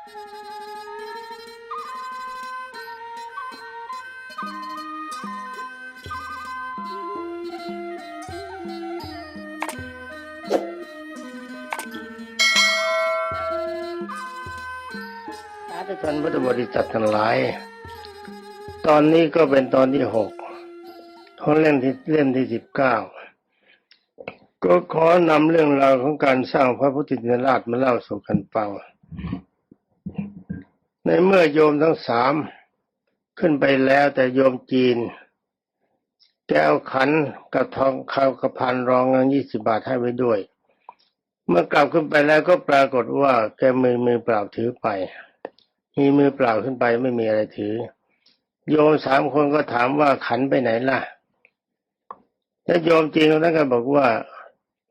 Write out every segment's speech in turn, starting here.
สานพุทธบริษัททั้งหลาย ตอนนี้ก็เป็นตอนที่หกของเล่มที่เล่มที่สิบเก้า ก็ขอนำเรื่องราวของการสร้างพระพุทธินราชมาเล่าสู่กันฟัง ในเมื่อโยมทั้งสามขึ้นไปแล้วแต่โยมจีน แกเอาขันกับทองคาวกับพันรองเงินยี่สิบาทให้ไว้ด้วย เมื่อกลับขึ้นไปแล้วก็ปรากฏว่าแกมือมือเปล่าถือไป มีมือเปล่าขึ้นไปไม่มีอะไรถือ โยมสามคนก็ถามว่าขันไปไหนล่ะแล้วโยมจริงคนนั้นก็บอกว่า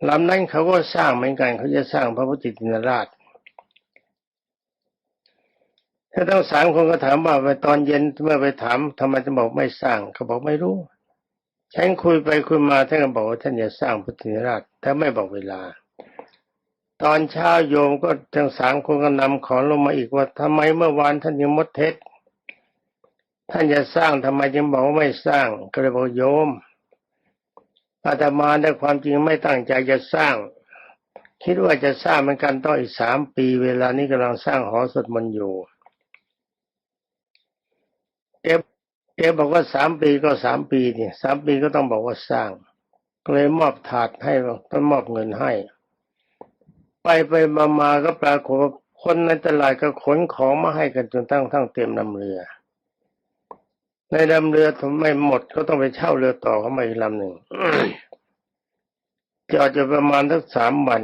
ลำนั้นเขาก็สร้างเหมือนกันเขาจะสร้างพระพุทธจินราช ถ้าทั้งสามคนก็ถามว่าไปตอนเย็นเมื่อไปถามทำไมจะบอกไม่สร้างเขาบอกไม่รู้ฉันคุยไปคุยมาท่านก็บอกว่าท่านจะสร้างพุทธจินราชแต่ไม่บอกเวลา ตอนเช้าโยมก็ทั้งสามคนก็นำของลงมาอีกว่าทำไมเมื่อวานท่านยังมดเท็จท่านจะสร้างทำไมจึงบอกว่าไม่สร้าง ก็เลยบอกโยมอาตมาในความจริงไม่ตั้งใจจะสร้าง คิดว่าจะสร้างเหมือนกันต้องอีกสามปี เวลานี้กำลังสร้างหอสวดมนต์อยู่ เอฟเอฟบอกว่าสามปีก็สามปีนี่สามปีก็ต้องบอกว่าสร้างก็เลยมอบถาดให้ต้องมอบเงินให้ ไปไปมามาก็ปรากฏว่าคนในตลาดก็ขนของมาให้กันจนตั้งทั้งเต็มลำเรือ ในลำเรือทำไม่หมดก็ต้องไปเช่าเรือต่อเข้ามาอีกลำหนึ่งจอดจะประมาณสักสามวัน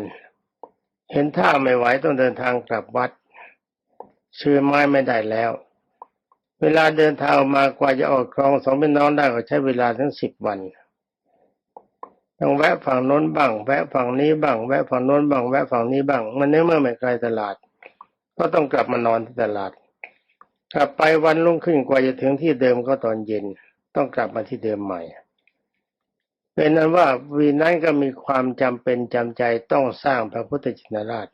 เห็นท่าไม่ไหวต้องเดินทางกลับวัด ชื่อไม้ไม่ได้แล้ว เวลาเดินทางมากว่าจะออกคลองสองพี่น้องได้ก็ใช้เวลาทั้งสิบวันต้องแวะฝั่งโน้นบ้างแวะฝั่งนี้บ้างแวะฝั่งโน้นบ้างแวะฝั่งนี้บ้าง มันเนื่อเมื่อไม่ไกลตลาด ก็ต้องกลับมานอนที่ตลาด กลับไปวันรุ่งขึ้นกว่าจะถึงที่เดิมก็ตอนเย็น ต้องกลับมาที่เดิมใหม่ เป็นนั้นว่าวีนั้นก็มีความจำเป็นจำใจต้องสร้างพระพุทธชินราช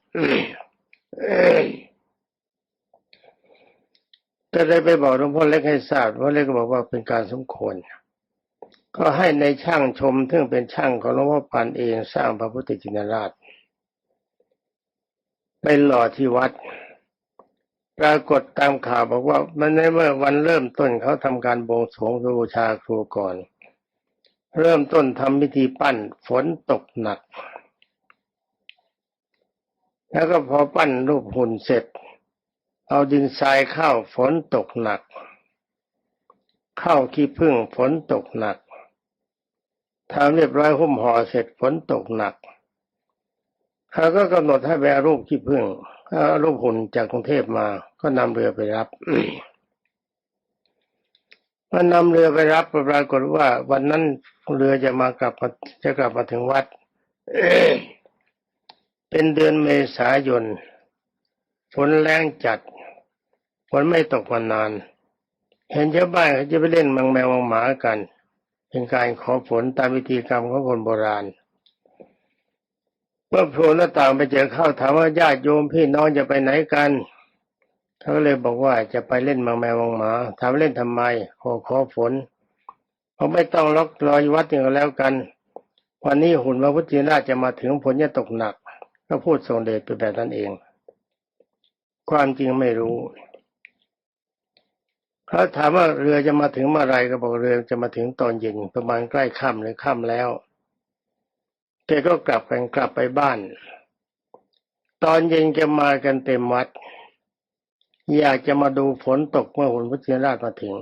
ก็เลยไปบอกหลวงพ่อเล็กให้ทราบพ่อเล็กก็บอกว่าเป็นการสมควร ก็ให้ในช่างชมซึ่งเป็นช่างของหลวงพ่อปันเองสร้างพระพุทธชินราชไปหล่อที่วัด ปรากฏตามข่าวบอกว่า มันในเมื่อวันเริ่มต้นเขาทำการบวงสรวงบูชาครูก่อน เริ่มต้นทำพิธีปั้นฝนตกหนัก แล้วก็พอปั้นรูปหุ่นเสร็จ เอาดินทรายเข้าฝนตกหนัก เข้าขี้ผึ้งฝนตกหนักทำเรียบร้อยหุ้มห่อเสร็จฝนตกหนักเขาก็กำหนดให้ไปเอารูปขี้ผึ้งรูปหุ่นจากกรุงเทพมา ก็นำเรือไปรับมื่อนำเรือไปรับปรากฏว่า วันนั้นเรือจะมากลับมาจะกลับมาถึงวัด เป็นเดือนเมษายนฝนแรงจัด ฝนไม่ตกมานาน เห็นชาวบ้านเขาจะไปเล่นมังแมวมังหมากัน เป็นการขอฝนตามวิธีกรรมของคนโบราณเมื่อโผล่หน้าต่างไปเจอเข้าถามว่าญาติโยมพี่น้องจะไปไหนกันเขาก็เลยบอกว่าจะไปเล่นมังแมวมังหมาถามเล่นทำไมขอขอฝนเขาไม่ต้องล็อกรอยวัดอย่างแล้วกัน วันนี้หุ่นพระพุทธราจะมาถึงฝนจะตกหนัก ก็พูดทรงเดชไปแบบนั้นเอง ความจริงไม่รู้ เขาถามว่าเรือจะมาถึงเมื่อไรก็บอกเรือจะมาถึงตอนเย็นประมาณใกล้ค่ำหรือค่ำแล้วแกก็กลับกันกลับไปบ้าน ตอนเย็นจะมากันเต็มวัด อยากจะมาดูฝนตกเมื่อหุ่นพุทธราชมาถึง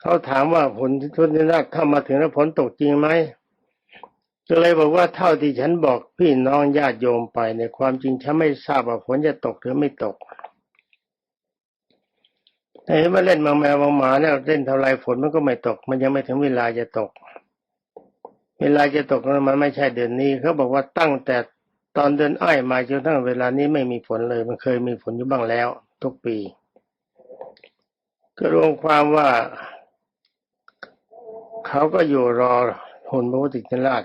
เขาถามว่าผลพุทธราชเข้ามาถึงแล้วฝนตกจริงไหมก็เลยบอกว่าเท่าที่ฉันบอกพี่น้องญาติโยมไปในความจริงฉันไม่ทราบว่าฝนจะตกหรือไม่ตก แต่เห็นว่าเล่นบางแมวบางหมาเนี่ยเล่นเท่าไรฝนมันก็ไม่ตก มันยังไม่ถึงเวลาจะตก เวลาจะตกมันไม่ใช่เดือนนี้เขาบอกว่าตั้งแต่ตอนเดือนอ้ายมาจนทั้งเวลานี้ไม่มีฝนเลย มันเคยมีฝนอยู่บ้างแล้ว ทุกปี ก็รวมความว่าเขาก็อยู่รอหุ่นพระพุทธชินราช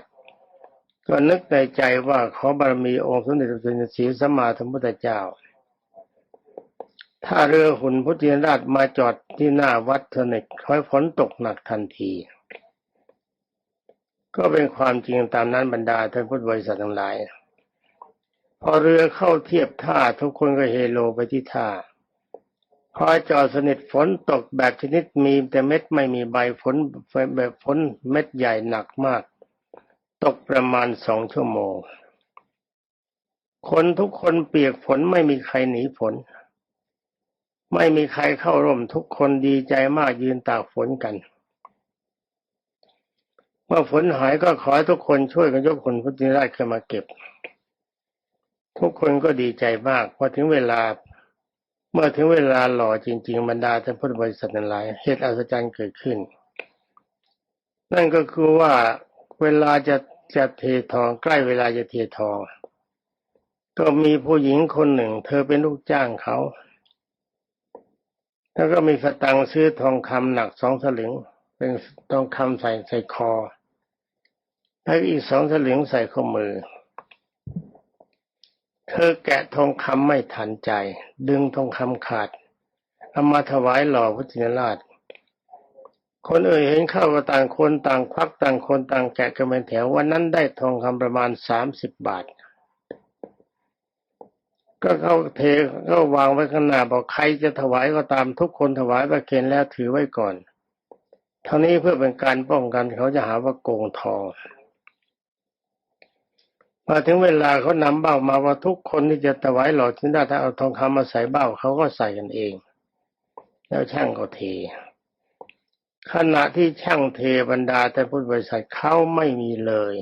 ก็นึกในใจว่าขอบารมีองค์สมเด็จพระสัมมาสัมพุทธเจ้า ถ้าเรือหุ่นพุทธิราชมาจอดที่หน้าวัดเทนิกคอยฝนตกหนักทันที ก็เป็นความจริงตามนั้นบรรดาท่านพุทธบริษัททั้งหลาย พอเรือเข้าเทียบท่าทุกคนก็เฮโลไปที่ท่าพอจอดสนิทฝนตกแบบชนิดมีแต่เม็ดไม่มีใบฝนแบบฝนเม็ดใหญ่หนักมาก ตกประมาณสองชั่วโมง คนทุกคนเปียกฝนไม่มีใครหนีฝน ไม่มีใครเข้าร่มทุกคนดีใจมากยืนตากฝนกัน เมื่อฝนหายก็ขอให้ทุกคนช่วยกันยกคนพุทธิราชขึ้นมาเก็บ ทุกคนก็ดีใจมากพอถึงเวลา เมื่อถึงเวลาหล่อจริง ๆ บรรดาท่านพุทธบริษัททั้งหลายเหตุอัศจรรย์เกิดขึ้น นั่นก็คือว่าเวลาจะจะเททองใกล้เวลาจะเททอง ก็มีผู้หญิงคนหนึ่ง เธอเป็นลูกจ้างเขา แล้วก็มีสตังซื้อทองคำหนักสองสลึง เป็นทองคำใส่ใส่คอ แล้วอีกสองสลึงใส่ข้อมือ เธอแกะทองคำไม่ทันใจ ดึงทองคำขาดเอามาถวายหล่อพระจินราช คนเอ่ยเห็นเข้าก็ต่างคนต่างควักต่างคนต่างแกะกันเป็นแถววันนั้นได้ทองคำประมาณสามสิบบาท ก็เขาเทก็วางไว้ข้างหน้าบอกใครจะถวายก็ตามทุกคนถวายประเคนแล้วถือไว้ก่อนเท่านี้เพื่อเป็นการป้องกันเขาจะหาว่าโกงทองมาถึงเวลาเขานำเบ้ามาว่าทุกคนที่จะถวายหล่อชินดาถ้าเอาทองคำมาใส่เบ้าเขาก็ใส่กันเอง แล้วช่างก็เท ขณะที่ช่างเทบรรดาแต่พุทธบริษัทเขาไม่มีเลย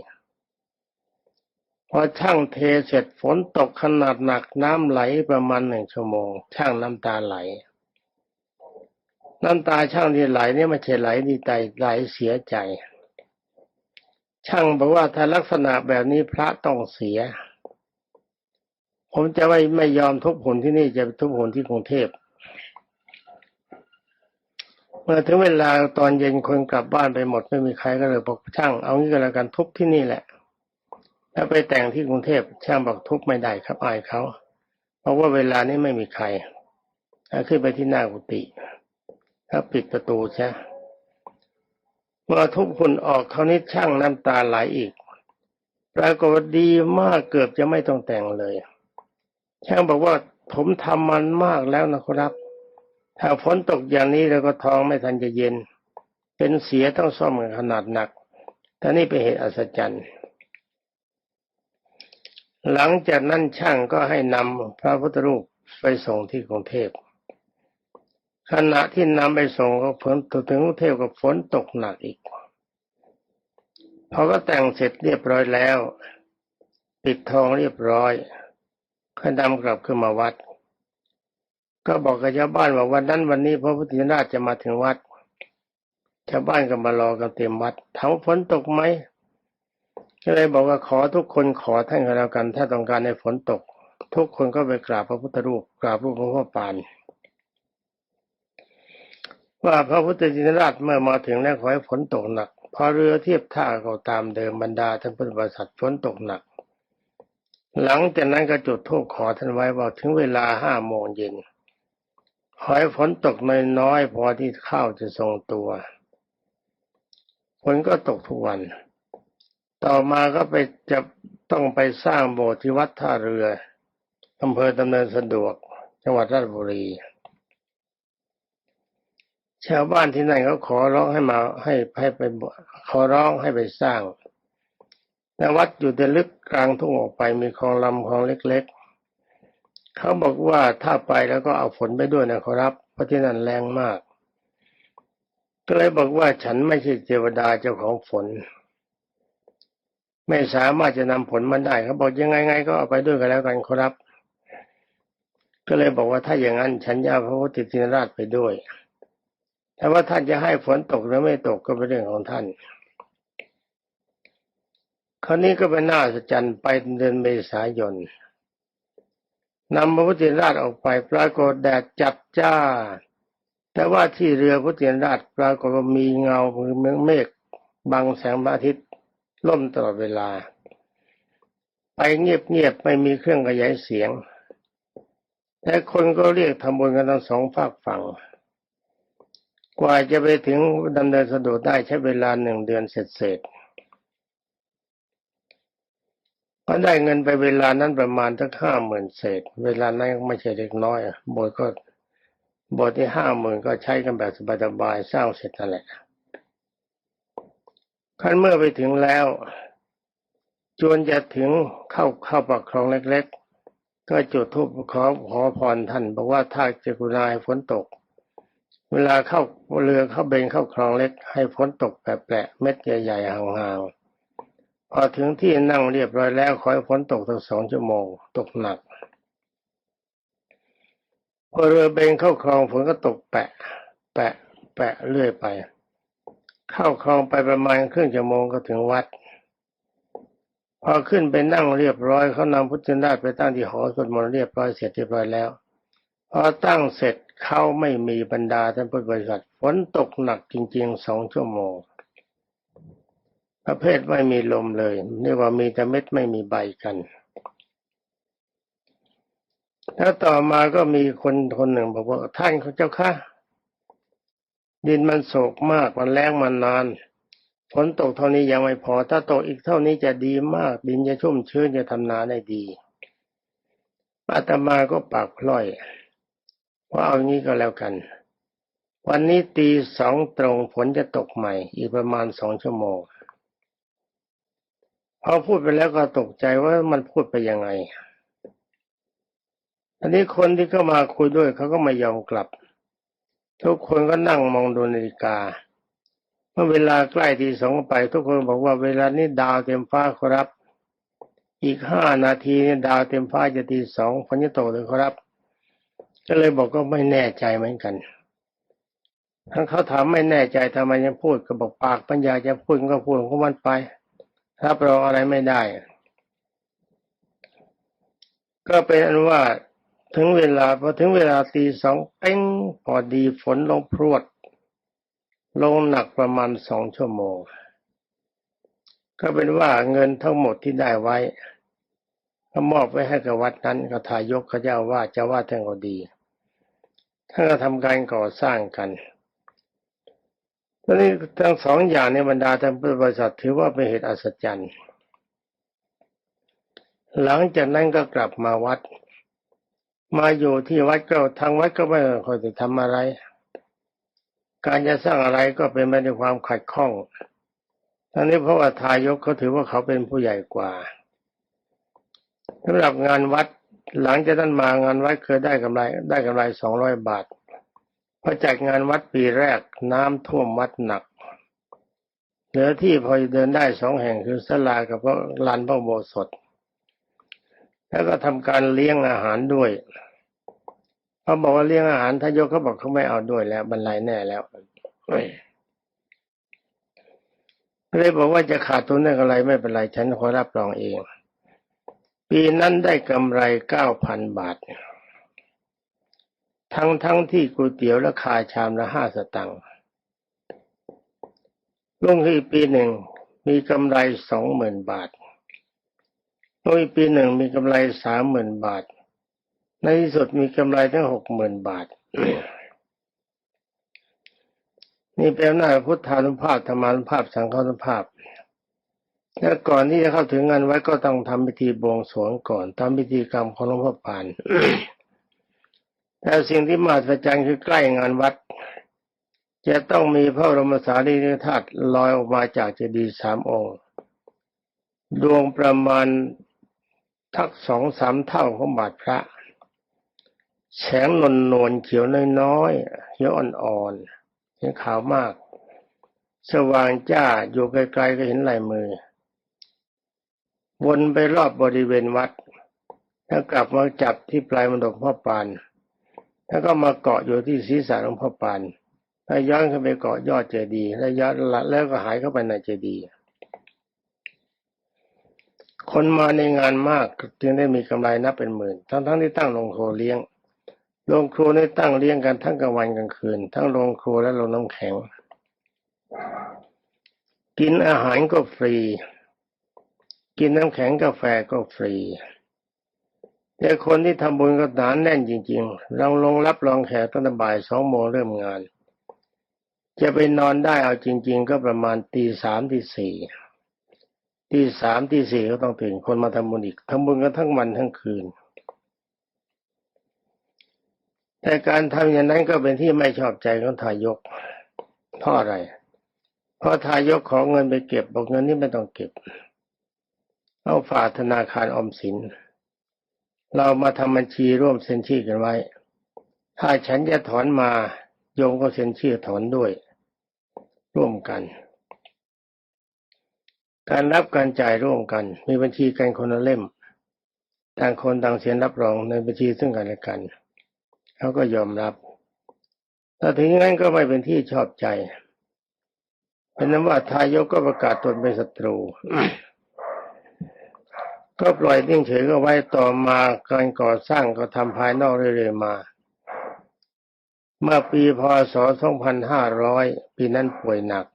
พอช่างเทเสร็จฝนตกขนาดหนักน้ำไหลประมาณหนึ่งชั่วโมง ช่างน้ำตาไหล น้ำตาช่างที่ไหลนี่ไม่ใช่ไหลดีใจไหลเสียใจ ช่างบอกว่าถ้าลักษณะแบบนี้พระต้องเสีย ผมจะไม่ไม่ยอมทุบหุ่นที่นี่จะทุบหุ่นที่กรุงเทพเมื่อถึงเวลาตอนเย็นคนกลับบ้านไปหมดไม่มีใครก็เลยบอกช่าง เอางี้ก็แล้วกันทุบที่นี่แหละ แล้วไปแต่งที่กรุงเทพช่างบอกทุบไม่ได้ครับอายเขาเพราะว่าเวลานี้ไม่มีใครแล้วขึ้นไปที่หน้ากุฏิถ้าปิดประตูใช่เมื่อทุบหุ่นออกเขาวนี้ช่างน้ำตาไหลอีกปรากฏว่าดีมากเกือบจะไม่ต้องแต่งเลย ช่างบอกว่าผมทำมันมากแล้วนะครับ ถ้าฝนตกอย่างนี้แล้วก็ท้องไม่ทันจะเย็น เป็นเสียต้องซ่อมขนาดหนักแต่นี่เป็นเหตุอัศจรรย์ หลังจากนั้นช่างก็ให้นำพระพุทธรูปไปส่งที่กรุงเทพ ขณะที่นำไปส่งก็ฝนตกถึงกรุงเทพก็ฝนตกหนักอีกพอก็แต่งเสร็จเรียบร้อยแล้ว ปิดทองเรียบร้อยก็นำกลับขึ้นมาวัด ก็บอกกับชาวบ้านว่าวันนั้นวันนี้พระพุทธราชจะมาถึงวัดชาวบ้านก็มารอกันเต็มวัดถามว่าฝนตกไหม ก็เลยบอกว่าขอทุกคนขอท่านก็แล้วกัน ถ้าต้องการให้ฝนตก ทุกคนก็ไปกราบพระพุทธรูปกราบรูปหลวงพ่อปานว่าพระพุทธจินราชเมื่อมาถึงแล้วขอให้ฝนตกหนักพอเรือเทียบท่าก็ตามเดิมบรรดาท่านพุทธบริษัทฝนตกหนัก หลังจากนั้นก็จุดธูปขอท่านไว้ว่าถึงเวลาห้าโมงเย็นขอให้ฝนตกน้อยๆพอที่ข้าวจะทรงตัวฝนก็ตกทุกวัน ต่อมาก็ไปจะต้องไปสร้างโบสถ์ที่วัดท่าเรืออำเภอดำเนินสะดวก จังหวัดราชบุรี ชาวบ้านที่นั่นเขาขอร้องให้มาให้ให้ไปขอร้องให้ไปสร้างแต่วัดอยู่แต่ลึกกลางทุ่งออกไปมีคลองลำคลองเล็ก ๆ เขาบอกว่าถ้าไปแล้วก็เอาฝนไปด้วยนะครับเพราะที่นั่นแรงมาก ก็เลยบอกว่าฉันไม่ใช่เทวดาเจ้าของฝน ไม่สามารถจะนำผลมาได้เขาบอกยังไงไงก็เอาไปด้วยกันแล้วกันครับ ก็เลยบอกว่าถ้าอย่างนั้นฉันจะเอาพระพุทธทินราชไปด้วยแต่ว่าท่านจะให้ฝนตกหรือไม่ตกก็เป็นเรื่องของท่านคราวนี้ก็เป็นหน้าสัจจันไปเดือนเมษายนนำพระพุทธราชออกไปปรากฏแดดจัดจ้า แต่ว่าที่เรือพระพุทธราชปรากฏว่ามีเงาคือเมฆบังแสงพระอาทิตย์ ล่มตลอดเวลา ไปเงียบๆไม่มีเครื่องขยายเสียง แต่คนก็เรียกทำบุญกันทั้งสองฝากฝั่ง กว่าจะไปถึงดำเนินสะดวกได้ใช้เวลาหนึ่งเดือนเสร็จเสร็จๆก็ได้เงินไปเวลานั้นประมาณทั้งห้าหมื่นเศษ เวลานั้นไม่ใช่เล็กน้อยโบสถ์ก็โบสถ์ที่ห้าหมื่นก็ใช้กันแบบสบายๆสร้างเสร็จนั่นแหละ ขั้นเมื่อไปถึงแล้วจวนจะถึงเข้าเข้าปากคลองเล็ก ๆ ก็จุดธูปขอขอพรท่านบอกว่าถ้าเจะกุณาให้ฝนตก เวลาเข้าเรือเข้าเบนเข้าคลองเล็ก ให้ฝนตกแปะๆเม็ดใหญ่ๆห่างๆพอถึงที่นั่งเรียบร้อยแล้วขอให้ฝนตกตั้งสองชั่วโมง ตกหนักพอเรือเบนเข้าคลองฝนก็ตกแปะ แปะ แปะเรื่อยไป เข้าคลองไปประมาณครึ่งชั่วโมงก็ถึงวัด พอขึ้นไปนั่งเรียบร้อยเขานำพุทธนาถไปตั้งที่หอสวดมนต์เรียบร้อยเสร็จเรียบร้อยแล้วพอตั้งเสร็จเขาไม่มีบรรดาท่านพุทธบริษัทฝนตกหนักจริงๆสองชั่วโมง ประเภทไม่มีลมเลยเรียกว่ามีแต่เม็ดไม่มีใบกันแล้วต่อมาก็มีคนคนหนึ่งบอกว่าท่านเขาเจ้าค่ะ ดินมันโศกมากมันแรงมานานฝนตกเท่านี้ยังไม่พอ ถ้าตกอีกเท่านี้จะดีมาก ดินจะชุ่มชื้นจะทำนาได้ดีอาตมาก็ปากพล่อยว่าเอางี้ก็แล้วกัน วันนี้ตีสองตรงฝนจะตกใหม่ อีกประมาณสองชั่วโมงพอพูดไปแล้วก็ตกใจว่ามันพูดไปยังไงอันนี้คนที่เข้ามาคุยด้วยเขาก็ไม่ยอมกลับ ทุกคนก็นั่งมองดูนาฬิกา เมื่อเวลาใกล้ทีสองไป ทุกคนบอกว่าเวลานี้ดาวเต็มฟ้าครับ อีกห้านาทีเนี่ยดาวเต็มฟ้าจะทีสองฝนจะตกเลยครับ ก็เลยบอกก็ไม่แน่ใจเหมือนกันทั้งเขาถามไม่แน่ใจทำไมยังพูดก็บอกปากปัญญาจะพูดก็พูดของมันไปรับรองอะไรไม่ได้ ก็เป็นอันว่า ถึงเวลาพอถึงเวลาตีสองเป้งพอดีฝนลงพรวด ลงหนักประมาณสองชั่วโมง ก็เป็นว่าเงินทั้งหมดที่ได้ไว้ก็มอบไว้ให้กับวัดนั้นก็ทายกเขาเจ้าว่าจ้าว่าท่านก็ดีท่านก็ทำการก่อสร้างกันตอนนี้ทั้งสองอย่างในบรรดาท่านพุทธบริษัทถือว่าเป็นเหตุอัศจรรย์ หลังจากนั้นก็กลับมาวัด มาอยู่ที่วัดก็ทางวัดก็ไม่ค่อยจะทำอะไร การจะสร้างอะไรก็เป็นไปด้วยความขัดข้องทั้งนี้เพราะว่าทายกเขาถือว่าเขาเป็นผู้ใหญ่กว่าสำหรับงานวัดหลังจากนั้นมางานวัดเคยได้กำไร ได้กำไรสองร้อยบาทพอจัดงานวัดปีแรกน้ำท่วมวัดหนัก เหลือที่พอเดินได้สองแห่งคือสลากับพระลานพระโบสถ แล้วก็ทำการเลี้ยงอาหารด้วยเขาบอกว่าเลี้ยงอาหารทายกเขาบอกเขาไม่เอาด้วยแล้วบรรลัยแน่แล้วเลยบอกว่าจะขาดทุนได้อะไรไม่เป็นไรฉันขอรับรองเอง ปีนั้นได้กำไรเก้าพันบาท ทั้งทั้งที่ก๋วยเตี๋ยวราคาชามละห้าสตังค์ลุงที่ปีหนึ่งมีกำไรสองหมื่นบาท ลุงอีกปีหนึ่งมีกำไรสามหมื่นบาท ในที่สุดมีกำไรทั้งหกหมื่นบาท นี่เป็นหน้าจพุทธานุภาพธรรมานุภาพสังฆานุภาพและก่อนที่จะเข้าถึงงานไว้ก็ต้องทำพิธีบวงสรวงก่อนทำพิธีกรรมของหลวงพ่อปานแต่สิ่งที่มหัศจรรย์คือใกล้งานวัด จะต้องมีพระบรมสารีริกธาตุลอยออกมาจากเจดีย์สามองค์ ดวงประมาณ ทักสองสามเท่าของบาทพระ แสงนวลนวลเขียวน้อยๆเขียวอ่อนๆเห็นขาวมาก สว่างจ้าอยู่ไกลๆก็เห็นลายมือ วนไปรอบบริเวณวัด แล้วกลับมาจับที่ปลายมณฑปพ่อปาน แล้วก็มาเกาะอยู่ที่ศีรษะของพ่อปานแล้วย้อนขึ้นไปเกาะยอดเจดีย์แล้วย้อนแล้วก็หายเข้าไปในเจดีย์ คนมาในงานมากจึงได้มีกำไรนับเป็นหมื่น ทั้งๆที่ตั้งโรงครัวเลี้ยงโรงครัวได้ตั้งเลี้ยงกันทั้งกลางวันกลางคืน ทั้งโรงครัวและโรงน้ำแข็ง กินอาหารก็ฟรี กินน้ำแข็งกาแฟก็ฟรีแต่คนที่ทำบุญก็หนานแน่นจริงๆเราลงรับรองแขกตั้งแต่บ่ายสองโมงเริ่มงาน จะไปนอนได้เอาจริง ๆ ก็ประมาณตีสามตีสี่ ตีสามตีสี่ก็ต้องตื่นคนมาทำบุญอีกทำบุญกันทั้งวันทั้งคืน แต่การทำอย่างนั้นก็เป็นที่ไม่ชอบใจของทายกเพราะอะไร เพราะทายกขอเงินไปเก็บบอกเงินนี้ไม่ต้องเก็บเอาฝากธนาคารออมสิน เรามาทำบัญชีร่วมเซ็นชื่อกันไว้ ถ้าฉันจะถอนมาโยมก็เซ็นชื่อถอนด้วย ร่วมกัน การรับการจ่ายร่วมกัน มีบัญชีกันคนละเล่ม ต่างคนต่างเซ็นรับรองในบัญชีซึ่งกันและกันเขาก็ยอมรับถ้าถึงงั้นก็ไม่เป็นที่ชอบใจเป็นนั้นว่าทายกก็ประกาศตนเป็นศัตรู ก็ปล่อยนิ่งเฉยก็ไว้ต่อมาการก่อสร้างก็ทำภายนอกเรื่อยๆมา เมื่อปีพศ 2500 ปีนั้นป่วยหนัก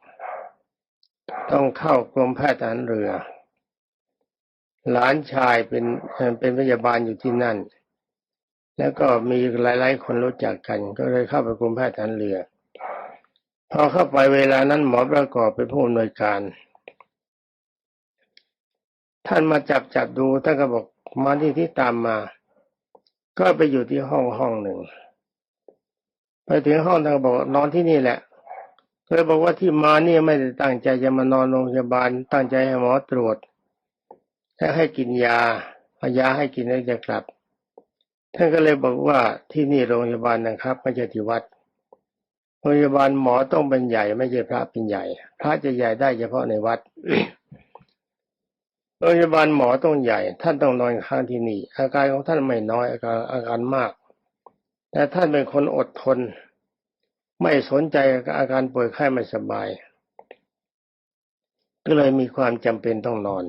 ต้องเข้ากรมแพทย์ทหารเรือ หลานชายเป็นเป็นพยาบาลอยู่ที่นั่น แล้วก็มีหลาย ๆ คนรู้จักกัน ก็เลยเข้าไปกรมแพทย์ทหารเรือ พอเข้าไปเวลานั้นหมอประกอบเป็นผู้อำนวยการ ท่านมาจับจับดูท่านก็บอกมาที่ที่ตามมา ก็ไปอยู่ที่ห้องห้องหนึ่งไปถึงห้องท่านก็บอกนอนที่นี่แหละ เลยบอกว่าที่มาเนี่ยไม่ได้ตั้งใจจะมานอนโรงพยาบาล ตั้งใจให้หมอตรวจและให้กินยาเอายาให้กินแล้วจะกลับ ท่านก็เลยบอกว่าที่นี่โรงพยาบาลนะครับไม่ใช่ที่วัดโรงพยาบาลหมอต้องเป็นใหญ่ ไม่ใช่พระเป็นใหญ่ พระจะใหญ่ได้เฉพาะในวัดโรงพยาบาลหมอต้องใหญ่ ท่านต้องนอนค้างที่นี่ อาการของท่านไม่น้อยอาการอาการมาก แต่ท่านเป็นคนอดทน ไม่สนใจอาการป่วยไข้ไม่สบาย ก็เลยมีความจำเป็นต้องนอน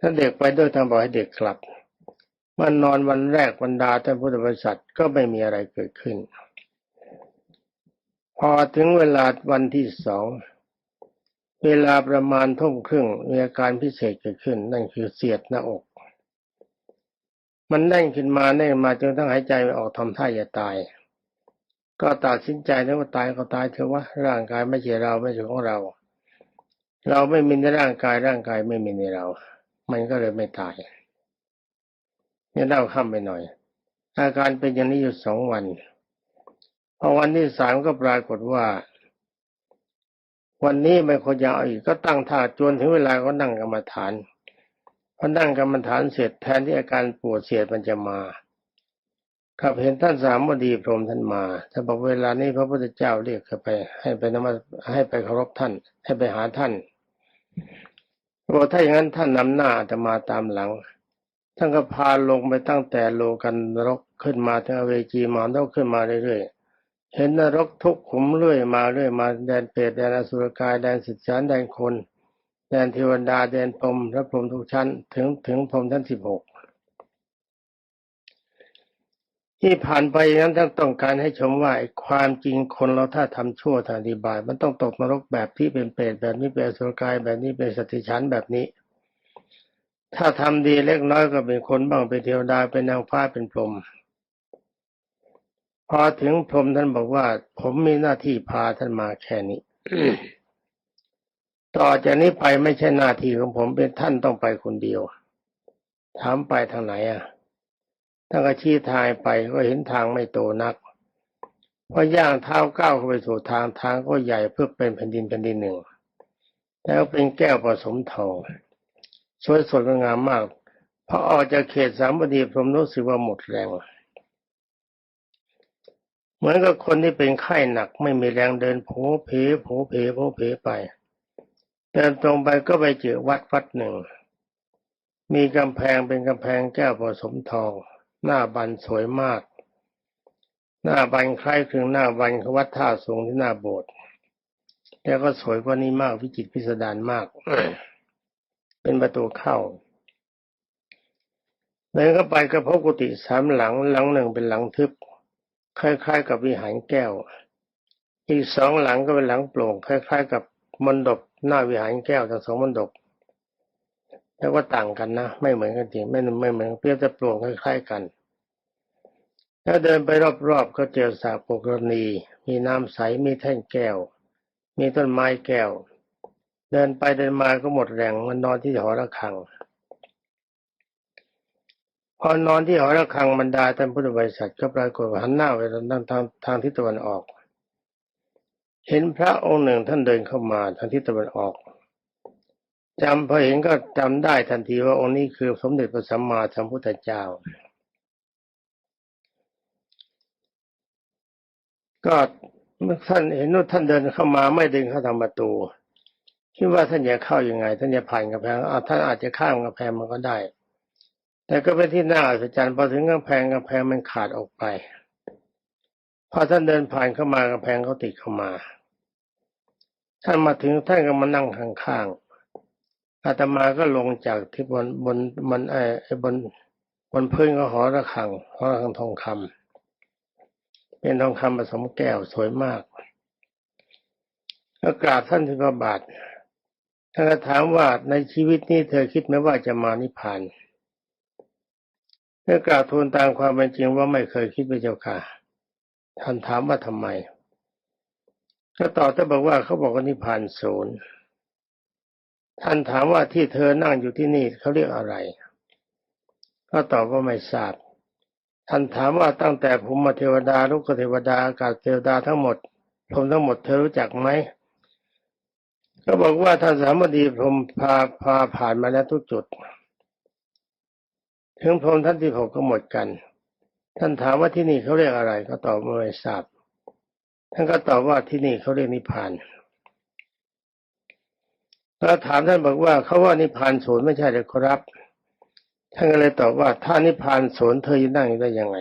ถ้าเด็กไปด้วยทางบอกให้เด็กกลับมันนอนวันแรกบรรดาท่านพุทธบริษัทก็ไม่มีอะไรเกิดขึ้น พอถึงเวลาวันที่สองเวลาประมาณทุ่มครึ่งมีอาการพิเศษเกิดขึ้น นั่นคือเสียดหน้าอก มันแน่นขึ้นมาแน่นมาจนทั้งหายใจไม่ออกทำท่าจะตาย ก็ตัดสินใจแล้วว่าตายก็ตายเถอะว่าร่างกายไม่ใช่เราไม่ใช่ของเรา เราไม่มีในร่างกายร่างกายไม่มีในเรา มันก็เลยไม่ตายนี่เล่าข้ามไปหน่อย อาการเป็นอย่างนี้อยู่สองวันพอวันที่สามก็ปรากฏว่า วันนี้ไม่ควรจะเอาอีกก็ตั้งท่าจนถึงเวลาก็นั่งกรรมฐานพอนั่งกรรมฐานเสร็จแทนที่อาการปวดเสียดมันจะมา ขับเห็นท่านสามบดีพรหมท่านมาท่านบอกเวลานี้พระพุทธเจ้าเรียกเขาไป ให้ไปนมัสให้ไปเคารพท่าน ให้ไปหาท่านบอกถ้าอย่างนั้นท่านนำหน้าจะมาตามหลัง ท่านก็พาลงไปตั้งแต่โลกันรกขึ้นมาถึงอเวจีมานรกขึ้นมาเรื่อยๆเห็นนรกทุกขุมเรื่อยมาเรื่อยมาแดนเปรตแดนอสุรกายแดนสิทธิสารแดนคน แดนเทวดาแดนพรหมและพรหมทุกชั้น ถึงถึงพรหมชั้นสิบหก ที่ผ่านไปนั้นท่านต้องการให้ชมว่าไอ้ความจริงคนเราถ้าทำชั่วทางดีบาย มันต้องตกนรกแบบที่เป็นเปรตแบบนี้เป็นอสุรกายแบบนี้เป็นสัตว์ชั้นแบบนี้ ถ้าทำดีเล็กน้อยก็เป็นคนบ้างเป็นเทวดาเป็นนางฟ้าเป็นพรหมพอถึงพรหมท่านบอกว่า ผมมีหน้าที่พาท่านมาแค่นี้ต่อจากนี้ไปไม่ใช่หน้าที่ของผมเป็นท่านต้องไปคนเดียวถามไปทางไหนอะ ท่าก็ชี้ทางไปก็เห็นทางไม่โตนักพอย่างเท้าก้าวเข้าไปสู่ทางทางก็ใหญ่เพื่อเป็นแผ่นดินแผ่นดินหนึ่ง แล้วเป็นแก้วผสมทองสวยสดงามมากพอออกจากเขตสามบดีพรมรู้สึกว่าหมดแรงเหมือนกับคนที่เป็นไข้หนักไม่มีแรงเดินโผเพโผเพโผเพไปเดินตรงไปก็ไปเจอวัดวัดหนึ่ง มีกำแพงเป็นกำแพงแก้วผสมทอง หน้าบันสวยมาก หน้าบันคล้ายคลึงหน้าบันของวัดท่าสูงที่หน้าโบสถ์แต่ก็สวยกว่านี้มากวิจิตรพิสดารมาก เป็นประตูเข้าเดินเข้าไปก็พบกุฏิสามหลังหลังหนึ่งเป็นหลังทึบ คล้ายๆ กับวิหารแก้ว อีกสองหลังก็เป็นหลังโปร่ง คล้าย ๆ กับมณฑปหน้าวิหารแก้วทั้งสองมณฑป แล้วก็ต่างกันนะ ไม่เหมือนกันจริงไม่ไม่เหมือนเปรียบแต่ปลวกคล้ายๆกันแล้วเดินไปรอบๆก็เจอสระปกรณี มีน้ำใสมีแท่งแก้ว มีต้นไม้แก้ว เดินไปเดินมาก็หมดแรงมันนอนที่หอระฆัง พอนอนที่หอระฆังบรรดาท่านพุทธบริษัทก็ปรากฏหันหน้าไปทางทางทางทิศตะวันออก เห็นพระองค์หนึ่งท่านเดินเข้ามาทางทิศตะวันออก จำพอเห็นก็จำได้ทันทีว่าองค์นี้คือสมเด็จพระสัมมาสัมพุทธเจ้า ก็เมื่อท่านเห็นว่าท่านเดินเข้ามาไม่เดินเข้าทางประตูคิดว่าท่านจะเข้ายังไง ท่านจะผ่านกำแพงอ่าท่านอาจจะข้ามกำแพงมันก็ได้ แต่ก็เป็นที่น่าอัศจรรย์พอถึงกำแพงกำแพงมันขาดออกไปพอท่านเดินผ่านเข้ามากำแพงเขาติดเข้ามา ท่านมาถึงท่านก็มานั่งข้างๆ อาตมาก็ลงจากที่บนบนบนไอ้บนบนพื้นก็หอระฆังหอระฆังทองคำเป็นทองคำผสมแก้วสวยมากก็กราบท่านที่พระบาทท่านก็ถามว่าในชีวิตนี้เธอคิดไหมว่าจะมานิพพานเมื่อกราบทูลตามความเป็นจริงว่าไม่เคยคิดไปเจ้าค่ะท่านถามว่าทำไมก็ตอบท่านบอกว่าเขาบอกว่านิพพานศูนย์ ท่านถามว่าที่เธอนั่งอยู่ที่นี่เขาเรียกอะไร ก็ตอบว่าไม่ทราบ ท่านถามว่าตั้งแต่ภูมิเทวดาลูกเทวดาอากาศเทวดาทั้งหมดพรมทั้งหมดเธอรู้จักไหมก็บอกว่าท่านสามดีพรมพาพาผ่านมาแล้วทุกจุด ถึงพรมท่านที่หกก็หมดกัน ท่านถามว่าที่นี่เขาเรียกอะไร ก็ตอบว่าไม่ทราบ ท่านก็ตอบว่าที่นี่เขาเรียกนิพพาน แล้วถามท่านบอกว่าเขาว่านิพพานศูนย์ไม่ใช่หรือครับ ท่านก็เลยตอบว่าถ้านิพพานศูนย์เธอจะนั่งได้ยังไง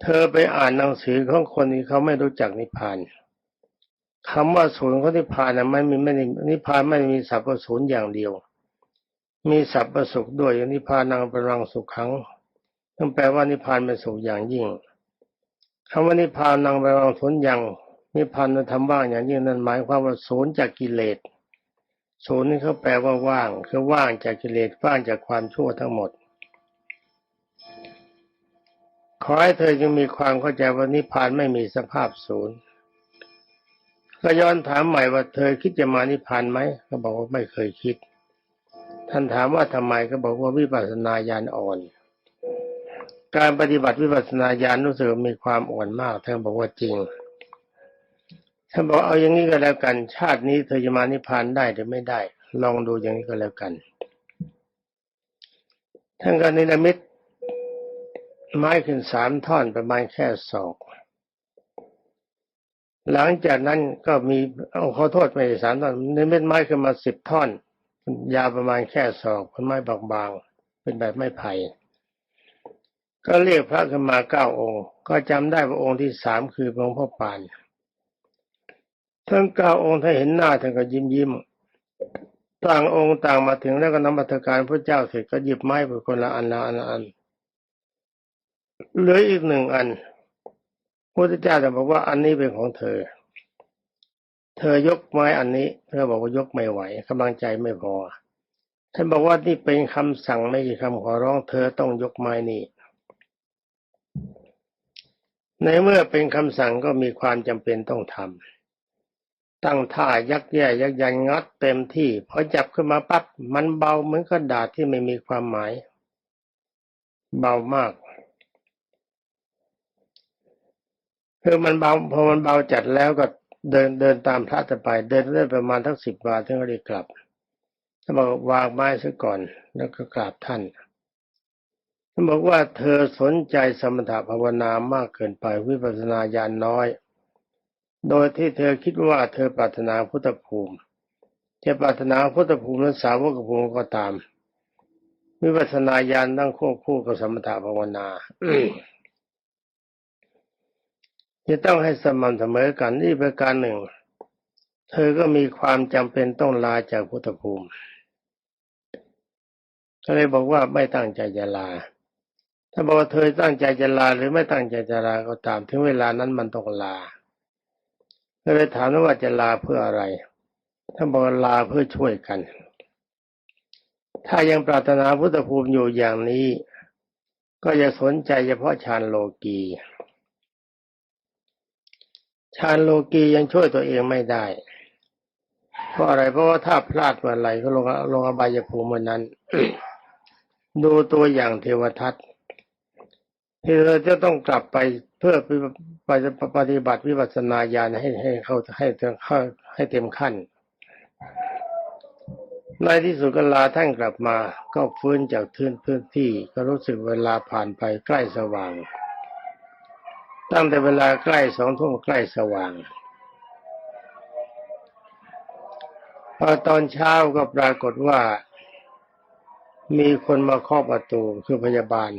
เธอไปอ่านหนังสือของคนที่เขาไม่รู้จักนิพพานคำว่าศูนย์ของนิพพานนะไม่มีไม่ได้นิพพานไม่มีสัพพศูนย์อย่างเดียว มีสัพพสุขด้วยอย่างนิพพานังปรังสุขขังนั่นแปลว่านิพพานเป็นสุขอย่างยิ่งคำว่านิพพานังปรังศูนอย่างนิพพานทำว่างอย่างยิ่งนั้นหมายความว่าศูนย์จากกิเลส ศูนย์นี่เขาแปลว่าว่าง คือว่างจากกิเลสว่างจากความชั่วทั้งหมด ขอให้เธอจึงมีความเข้าใจว่านิพพานไม่มีสภาพศูนย์ก็ย้อนถามใหม่ว่าเธอคิดจะมานิพพานไหมก็บอกว่าไม่เคยคิด ท่านถามว่าทำไมก็บอกว่าวิปัสสนาญาณอ่อน การปฏิบัติวิปัสสนาญาณรู้สึกมีความอ่อนมากท่านบอกว่าจริง ท่านบอกเอาอย่างนี้ก็แล้วกัน ชาตินี้เธอจะมานิพพานได้หรือไม่ได้ ลองดูอย่างนี้ก็แล้วกัน ท่านก็นิรมิตไม้ขึ้นสามท่อนประมาณแค่ศอกหลังจากนั้นก็มีเอาขอโทษไม่สามท่อนนิรมิตไม้ขึ้นมาสิบท่อน ยาวประมาณแค่ศอกเป็นไม้บางๆเป็นแบบไม้ไผ่ก็เรียกพระขึ้นมาเก้าองค์ ก็จำได้ว่าองค์ที่สามคือหลวงพ่อปาน ทั้งเก้าองค์ถ้าเห็นหน้าท่านก็ยิ้มยิ้มต่างองค์ต่างมาถึงแล้วก็นำบัตรการพระเจ้าเสร็จก็หยิบไม้ไปคนละอันละอันละอันเหลืออีกหนึ่งอันพระเจ้าจะบอกว่าอันนี้เป็นของเธอ เธอยกไม้อันนี้ เธอบอกว่ายกไม่ไหวกำลังใจไม่พอท่านบอกว่านี่เป็นคำสั่งไม่ใช่คำขอร้องเธอต้องยกไม้นี้ในเมื่อเป็นคำสั่งก็มีความจำเป็นต้องทำ ตั้งท่ายักแย่ยักยันงัดเต็มที่พอจับขึ้นมาปั๊บมันเบาเหมือนกระดาษที่ไม่มีความหมาย เบามากคือมันเบาพอมันเบาจัดแล้วก็เดินเดินตามพระจะไป เดินได้ประมาณทั้งสิบบาทถึงก็ได้กลับท่านบอกวางไม้ซะก่อนแล้วก็กราบท่านท่านบอกว่าเธอสนใจสมถภาวนามากเกินไปวิปัสสนาญาณน้อย โดยที่เธอคิดว่าเธอปรารถนาพุทธภูมิจะปรารถนาพุทธภูมิและสาวกภูมิก็ตามวิปัสสนาญาณต้องควบคู่กับสมถะภาวนาจะต้องให้สม่ำเสมอกันนี่ประการหนึ่ง เธอก็มีความจำเป็นต้องลาจากพุทธภูมิก็เลยบอกว่าไม่ตั้งใจจะลา ถ้าบอกว่าเธอตั้งใจจะลาหรือไม่ตั้งใจจะลาก็ตาม ถึงเวลานั้นมันต้องลา ก็เลยถามว่าจะลาเพื่ออะไรถ้านบอกลาเพื่อช่วยกัน ถ้ายังปรารถนาพุทธภูมิอยู่อย่างนี้ ก็จะสนใจเฉพาะฌานโลกีฌานโลกียังช่วยตัวเองไม่ได้ เพราะอะไรเพราะว่าถ้าพลาดเมื่อไหร่ก็ลงลงอบายภูมิเมื่อนั้น ดูตัวอย่างเทวทัต ที่เราจะต้องกลับไปเพื่อไปปฏิบัติวิปัสสนาญาณให้ให้เขาให้เต็มเข้าให้เต็มขั้นในที่สุดก็ลาท่านกลับมา ก็ฟื้นจากทื่นพื้นที่ ก็รู้สึกเวลาผ่านไปใกล้สว่าง ตั้งแต่เวลาใกล้สองทุ่มใกล้สว่างพอตอนเช้าก็ปรากฏว่า มีคนมาเคาะประตูคือพยาบาล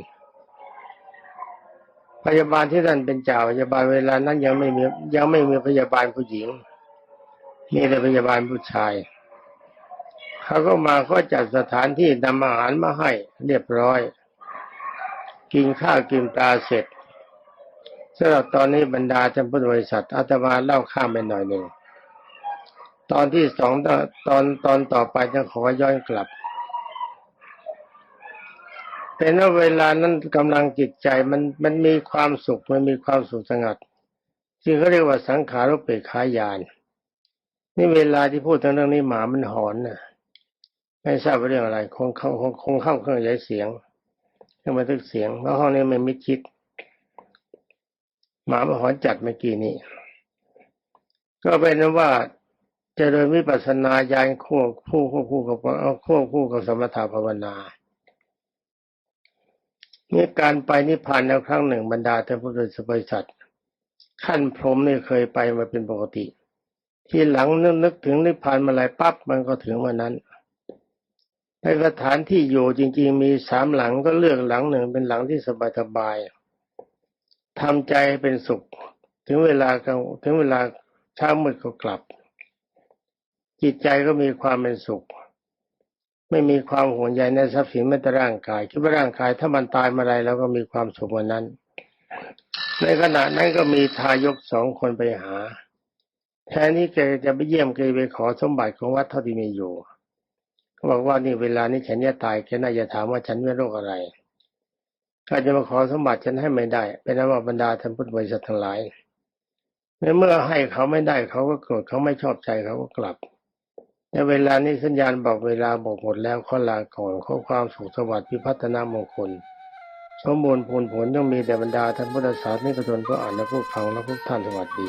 พยาบาลที่นั่นเป็นเจ้าพยาบาลเวลานั้นยังไม่มียังไม่มีพยาบาลผู้หญิงมีแต่พยาบาลผู้ชายเขาก็มาก็จัดสถานที่นำอาหารมาให้เรียบร้อย กินข้าวกินปลาเสร็จสำหรับตอนนี้บรรดาท่านผู้บริษัทอาตมาเล่าข้ามไปหน่อยหนึ่งตอนที่สองตอนตอนตอนต่อไปจะขอย้อนกลับ เป็นว่าเวลานั้นกำลังจิตใจมันมันมีความสุขมันมีความสุขสงัดที่เขาเรียกว่าสังขารุปเปขายานนี่เวลาที่พูดถึงเรื่องนี้หมามันหอนน่ะไม่ทราบว่าเรื่องอะไรคงเข้าคงคงเข้าเครื่องขยายเสียงเครื่องบันทึกเสียงเพราะห้องนี้มันไม่มิด หมามาหอนจัดเมื่อกี้นี้ก็เป็นว่าเจริญวิปัสสนาญาณควบคู่ควบคู่กับเอาควบคู่กับสมถะภาวนา นี่การไปนิพพานแล้วครั้งหนึ่งบรรดาท่านผู้โดยสบริษัทขั้นพรหมนี่เคยไปมาเป็นปกติ ที่หลังนึกนึกถึงนิพพานมาอะไรปั๊บมันก็ถึงวันนั้นในสถานที่อยู่จริง ๆ มีสามหลังก็เลือกหลังหนึ่งเป็นหลังที่สบายๆทำใจให้เป็นสุข ถึงเวลาถึงเวลาเช้ามืดก็กลับ จิตใจก็มีความเป็นสุข ไม่มีความห่วงใยในทรัพย์สินแม้แต่ร่างกาย คิดว่าร่างกายถ้ามันตายเมื่อไรเราก็มีความสุขวันนั้น ในขณะนั้นก็มีทายกสองคนไปหา แทนที่แกจะไปเยี่ยมแกไปขอสมบัติของวัดเท่าที่มีอยู่เขาบอกว่านี่เวลานี้ฉันจะตายแกน่าจะถามว่าฉันเป็นโรคอะไรถ้าจะมาขอสมบัติฉันให้ไม่ได้ เป็นนั้นว่าบรรดาท่านพุทธบริษัททั้งหลายในเมื่อให้เขาไม่ได้เขาก็โกรธเขาไม่ชอบใจเขาก็กลับ ในเวลานี้สัญญาณบอกเวลาบอกหมดแล้วข้อลาก่อนข้อความสุขสวัสดิ์พิพัฒนามงคล สมบูรณ์ผลผลย่องมีแต่บรรดาท่านพุทธศาสนิกชนผู้อ่านและผู้ฟังและผู้ท่านสวัสดี